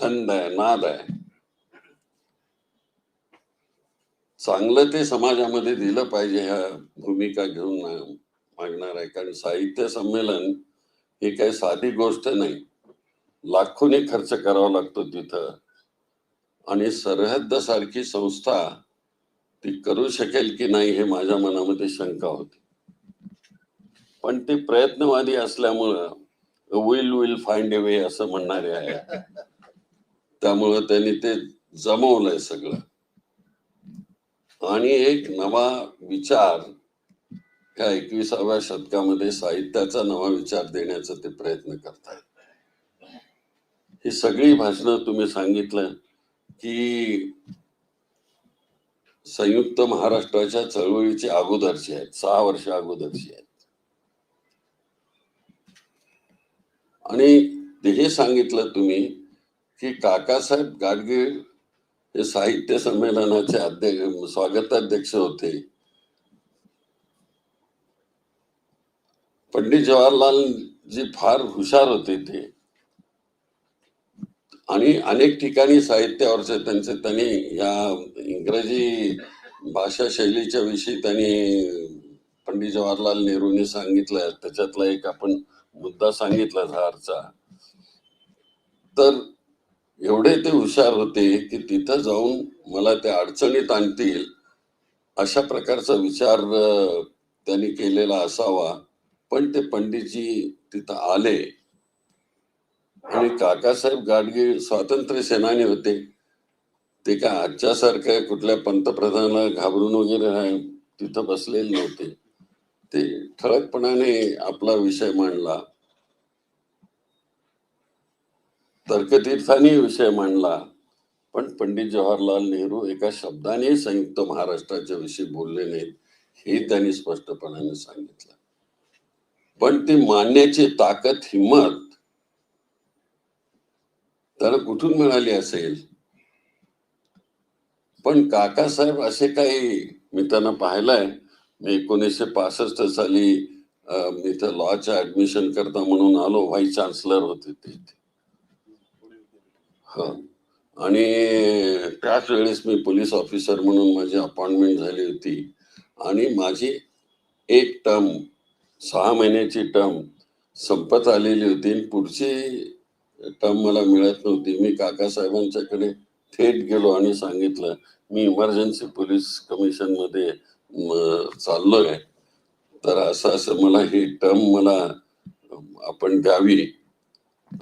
छंद आहे नाद आहे. चांगलं ते समाजामध्ये दिलं पाहिजे ह्या भूमिका घेऊन मागणार आहे. कारण साहित्य संमेलन ही काही साधी गोष्ट नाही. लाखोने खर्च करावा लागतो तिथं. आणि सरहद्द सारखी संस्था ती करू शकेल की नाही हे माझ्या मनामध्ये शंका होती. पण ते प्रयत्नवादी असल्यामुळं will will find a way असं म्हणणारे आहे. त्यामुळं त्यांनी ते जमवलंय सगळं. आणि एक नवा विचार या एकविसाव्या शतकामध्ये साहित्याचा नवा विचार देण्याचा ते प्रयत्न करतायत. ही सगळी भाषणं तुम्ही सांगितलं की संयुक्त महाराष्ट्राच्या चळवळीची अगोदरची आहेत सहा वर्ष अगोदरची आहेत. आणि ते हे सांगितलं तुम्ही की काकासाहेब गाडगीळ हे साहित्य संमेलनाचे अध्यक्ष स्वागताध्यक्ष होते. पंडित जवाहरलाल जी फार हुशार होते ते. आणि अनेक ठिकाणी साहित्यावरचे त्यांचे त्यांनी या इंग्रजी भाषा शैलीच्या विषयी त्यांनी पंडित जवाहरलाल नेहरूने सांगितलं त्याच्यातला एक आपण मुद्दा सांगितला झारचा. तर एवढे ते हुशार होते की तिथं जाऊन मला त्या अडचणीत आणतील अशा प्रकारचा विचार त्यांनी केलेला असावा. पण ते पंडितजी तिथं आले. आणि काकासाहेब गाडगीळ स्वातंत्र्य सेनानी होते. ते काय आजच्या कुठल्या पंतप्रधान घाबरून वगैरे तिथं बसलेले नव्हते. ते ठळकपणाने आपला विषय मांडला. तर्कतीर्थाने विषय मांडला. पण पंडित जवाहरलाल नेहरू एका शब्दाने संयुक्त महाराष्ट्राच्या विषयी बोलले नाहीत हे त्यांनी स्पष्टपणाने सांगितलं. पण ती मांडण्याची ताकद हिंमत त्याला कुठून मिळाली असेल? पण काकासाहेब असे काही मी त्यांना पाहिलंय. मी एकोणीसशे पासष्ट साली मी इथं लॉच्या ऍडमिशन करता म्हणून आलो व्हाईस चान्सलर होते ते हा. आणि त्याच वेळेस मी पोलीस ऑफिसर म्हणून माझी अपॉइंटमेंट झाली होती. आणि माझी एक टर्म सहा महिन्याची टर्म संपत आलेली होती. आणि पुढची टर्म मला मिळत नव्हती. मी काकासाहेबांच्याकडे थेट गेलो आणि सांगितलं मी इमर्जन्सी पोलीस कमिशनमध्ये चाललो आहे चाललोय. तर असं असं मला ही टर्म मला आपण द्यावी.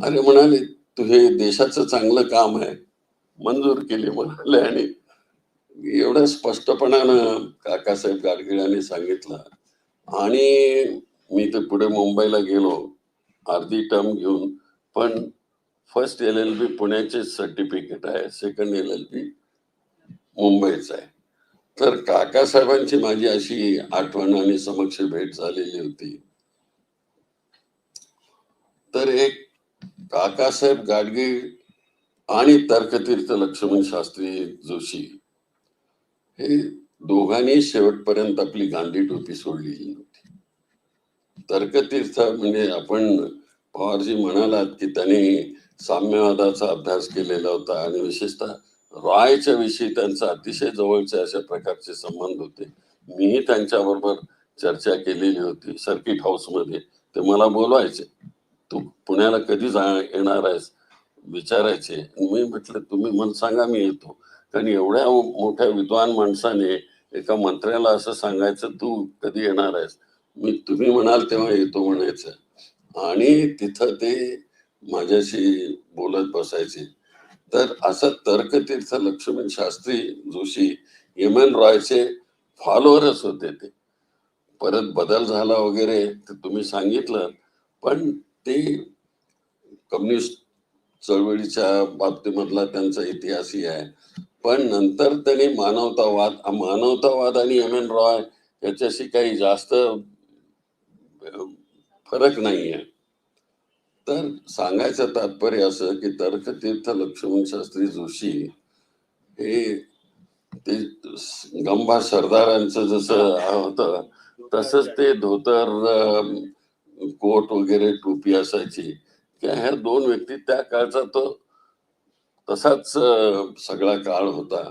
अरे म्हणाले तुझे हे देशाचं चांगलं काम आहे. मंजूर केली म्हणाले आणि एवढं स्पष्टपणानं काकासाहेब गाडगिळांनी सांगितलं. आणि मी ते पुढे मुंबईला गेलो अर्धी टर्म घेऊन पण फर्स्ट एल एल बी पुण्याचे सर्टिफिकेट आहे सेकंड एल एल बी मुंबईचं आहे. तर काकासाहेबांची माझी अशी आठवण आणि समक्ष भेट झालेली होती. तर एक काकासाहेब गाडगे आणि तर्कतीर्थ लक्ष्मण शास्त्री जोशी हे दोघांनी शेवटपर्यंत आपली गांधी टोपी सोडलेली नव्हती. तर्कतीर्थ म्हणजे आपण पवारजी म्हणालात की त्यांनी साम्यवादाचा अभ्यास केलेला होता आणि विशेषतः रॉयच्या विषयी त्यांचा अतिशय जवळचे अशा प्रकारचे संबंध होते. मीही त्यांच्याबरोबर चर्चा केलेली होती. सर्किट हाऊसमध्ये ते मला बोलवायचे. तू पुण्याला कधी जा येणार आहेस? विचारायचे. मी म्हटलं तुम्ही मला सांगा मी येतो. कारण एवढ्या मोठ्या विद्वान माणसाने एका मंत्र्याला असं सांगायचं तू कधी येणार आहेस? मी तुम्ही म्हणाल तेव्हा येतो म्हणायचं. आणि तिथं ते माझ्याशी बोलत बसायचे. तर असं तर्कतीर्थ लक्ष्मण शास्त्री जोशी हिमन रॉयचे फॉलोअरच होते ते. परत बदल झाला वगैरे ते तुम्ही सांगितलं. पण ते कम्युनिस्ट चळवळीच्या बाबतीमधला त्यांचा इतिहासही आहे. पण नंतर त्यांनी मानवतावाद मानवतावाद आणि एम एन रॉय याच्याशी काही जास्त फरक नाही आहे तर सांगायचं तात्पर्य असं की तर्कतीर्थ लक्ष्मण शास्त्री जोशी हे ते गंभा सरदारांचं जसं होतं तसंच ते धोतर कोट वगैरे टोपी असायची. ह्या दोन व्यक्ती त्या काळचा तो तसाच सगळा काळ होता.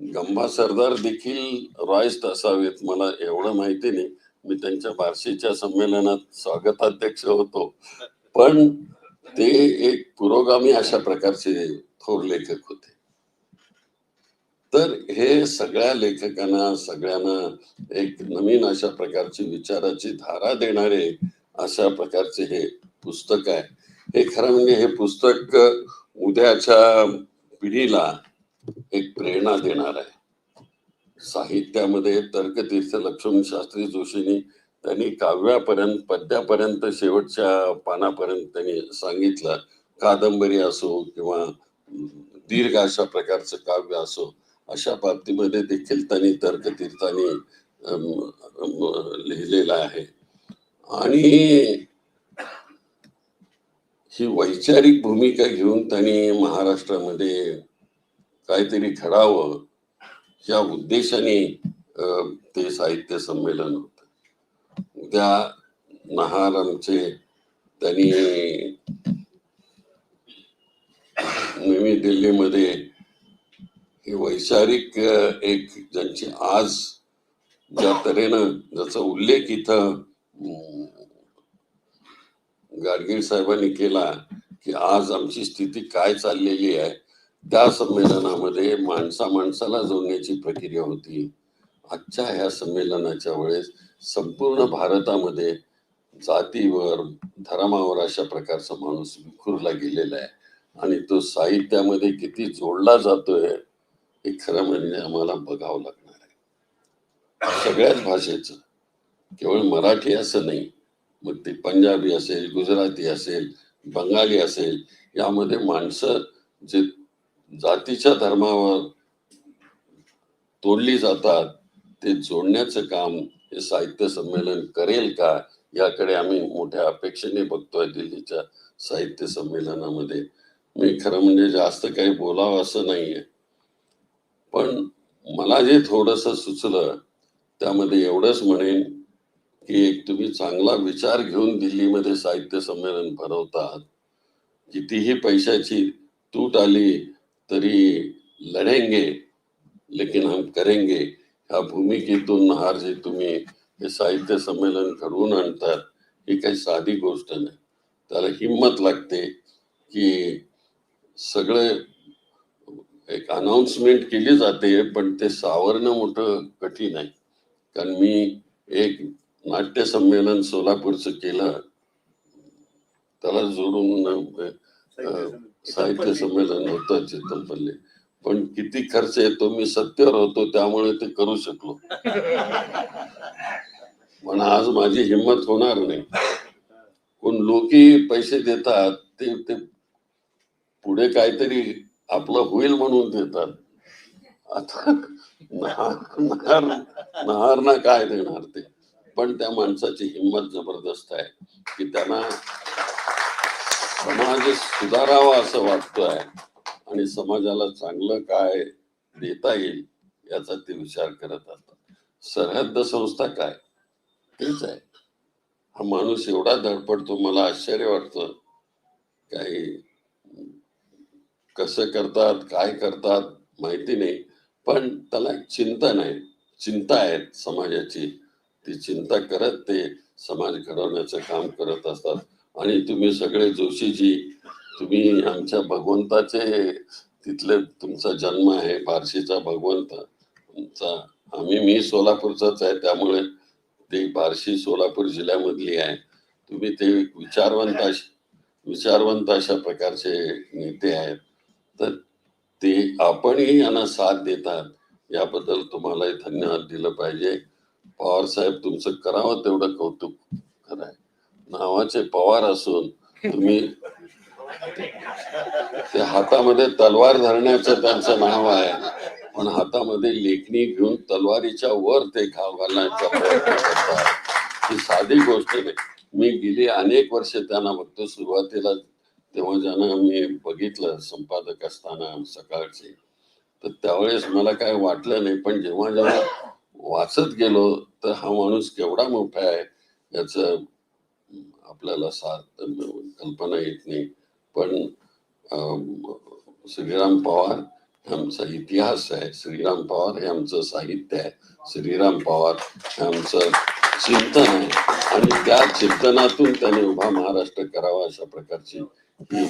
गंभा सरदार देखील रॉयस्ट असावेत मला एवढं माहिती नाही. मी त्यांच्या बार्शीच्या संमेलनात स्वागताध्यक्ष होतो. पण ते एक पुरोगामी अशा प्रकारचे थोर लेखक होते. तर हे सगळ्या लेखकांना सगळ्यांना एक नवीन अशा प्रकारची विचाराची धारा देणारे अशा प्रकारचे हे पुस्तक आहे. हे खरं म्हणजे हे पुस्तक उद्याच्या पिढीला एक प्रेरणा देणार आहे. साहित्यामध्ये तर्कतीर्थ लक्ष्मण शास्त्री जोशींनी त्यांनी काव्यापर्यंत पद्यापर्यंत शेवटच्या पानापर्यंत त्यांनी सांगितलं कादंबरी असो किंवा दीर्घ अशा प्रकारचं काव्य असो अशा बाबतीमध्ये देखील त्यांनी तर्कतीर्थांनी लिहिलेलं आहे. आणि ही वैचारिक भूमिका घेऊन त्यांनी महाराष्ट्रामध्ये काहीतरी घडावं या उद्देशाने ते साहित्य संमेलन होत. उद्या नहार आमचे त्यांनी नवी दिल्लीमध्ये हे वैचारिक एक ज्यांची आज ज्या तऱ्हेनं ज्याचा उल्लेख इथं गाडगीळ साहेबांनी केला की आज आमची स्थिती काय चाललेली आहे त्या संमेलनामध्ये माणसा माणसाला जोडण्याची प्रक्रिया होती. आजच्या ह्या संमेलनाच्या वेळेस संपूर्ण भारतामध्ये जातीवर धर्मावर अशा प्रकारचा माणूस विखुरला गेलेला आहे. आणि तो साहित्यामध्ये किती जोडला जातोय हे खरं म्हणजे आम्हाला बघावं लागणार आहे. सगळ्याच भाषेचं. केवळ मराठी असं नाही मग ते पंजाबी असेल गुजराती असेल बंगाली असेल यामध्ये माणसं जे जातीच्या धर्मावर तोडली जातात ते जोडण्याचं काम हे साहित्य संमेलन करेल का याकडे आम्ही मोठ्या अपेक्षेने बघतोय दिल्लीच्या साहित्य संमेलनामध्ये. मी खरं म्हणजे जास्त काही बोलावं असं नाहीये. पण मला जे थोडस सुचलं त्यामध्ये एवढंच म्हणेन की एक तुम्ही चांगला विचार घेऊन दिल्लीमध्ये साहित्य संमेलन भरवतात. कितीही पैशाची तूट आली तरी लढेंगे लेकिन हम करेंगे. ह्या भूमिकेतून हार जे तुम्ही हे साहित्य संमेलन घडवून आणतात ही काही साधी गोष्ट नाही. त्याला हिंमत लागते की सगळे एक अनाउन्समेंट केली जाते पण ते सावरणं मोठं कठीण आहे. कारण मी एक नाट्य संमेलन सोलापूरचं केलं. त्याला जोडून साहित्य संमेलन होतं चित्तमपल्ली पण किती खर्च येतो मी सत्तेवर होतो त्यामुळे ते करू शकलो. पण आज माझी हिंमत होणार नाही. कोण लोकी पैसे देतात ते ते पुढे काहीतरी आपलं होईल म्हणून देतात. आता नहार नहार काय देणार ते? पण त्या माणसाची हिंमत जबरदस्त आहे की त्यांना समाज सुधारावा असं वाटतोय आणि समाजाला चांगलं काय देता येईल याचा ते विचार करत असतात. सरहद्द संस्था काय? तेच आहे. हा माणूस एवढा धडपडतो मला आश्चर्य वाटतं. काही कसं करतात काय करतात माहिती नाही. पण त्याला एक नाही. चिंता आहेत समाजाची. ती चिंता करत ते समाज घडवण्याचं काम करत असतात. आणि तुम्ही सगळे जोशीजी तुम्ही आमच्या भगवंताचे तिथले तुमचा जन्म आहे बार्शीचा भगवंत. तुमचा आम्ही मी सोलापूरचाच आहे त्यामुळे ते बार्शी सोलापूर जिल्ह्यामधली आहे. तुम्ही ते विचारवंत विचारवंत अशा प्रकारचे नेते आहेत. तर ते आपणही यांना साथ देतात. याबद्दल तुम्हालाही धन्यवाद दिलं पाहिजे. पवार साहेब तुमचं करावं तेवढं कौतुक. कराय नावाचे पवार असून तुम्ही ते हातामध्ये तलवार धरण्याचं त्यांचं नाव आहे. पण हातामध्ये लेखणी घेऊन तलवारीच्या वर ते घाव घालण्याचा प्रयत्न करतात. ही साधी गोष्ट नाही. मी गेली अनेक वर्ष त्यांना बघतो सुरुवातीला तेव्हा ज्यांना मी बघितलं संपादक असताना सकाळचे तर त्यावेळेस मला काय वाटलं नाही. पण जेव्हा जेव्हा वाचत गेलो तर हा माणूस केवढा मोठा आहे याचं आपल्याला साथ कल्पना येत नाही. पण श्रीराम पवार हे आमचा इतिहास आहे. श्रीराम पवार हे आमचं साहित्य आहे. श्रीराम पवार हे आमचं चिंतन आहे. आणि त्या चिंतनातून त्यांनी उभा महाराष्ट्र करावा अशा प्रकारची ही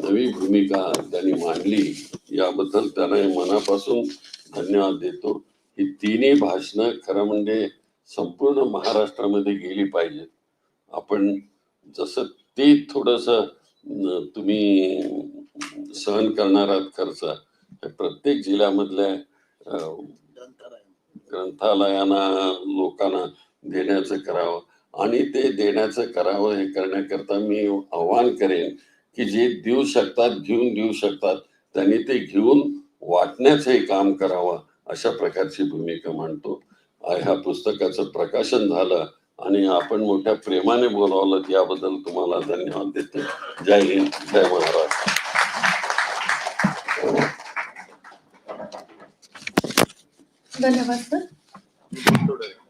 नवी भूमिका त्यांनी मांडली. याबद्दल त्यांना मनापासून धन्यवाद देतो. ही तिन्ही भाषणं खरं म्हणजे संपूर्ण महाराष्ट्रामध्ये गेली पाहिजेत. आपण जसं ते थोडस तुम्ही सहन करणार आहात खर्च. प्रत्येक जिल्ह्यामधल्या ग्रंथालयांना लोकांना देण्याचं करावं. आणि ते देण्याचं करावं हे करण्याकरता मी आव्हान करेन की जे देऊ शकतात घेऊन देऊ शकतात त्यांनी ते घेऊन वाटण्याचं हे काम करावं. अशा प्रकारची भूमिका मांडतो. ह्या पुस्तकाचं प्रकाशन झालं आणि आपण मोठ्या प्रेमाने बोलावलं याबद्दल तुम्हाला धन्यवाद देतो. जय हिंद जय महाराष्ट्र. धन्यवाद sir.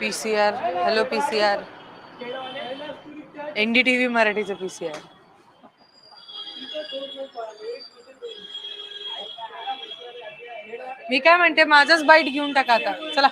P C R hello P C R N D T V मराठीचं पी सी आर मी काय म्हणते माझाच बाईट घेऊन टाका आता. चला.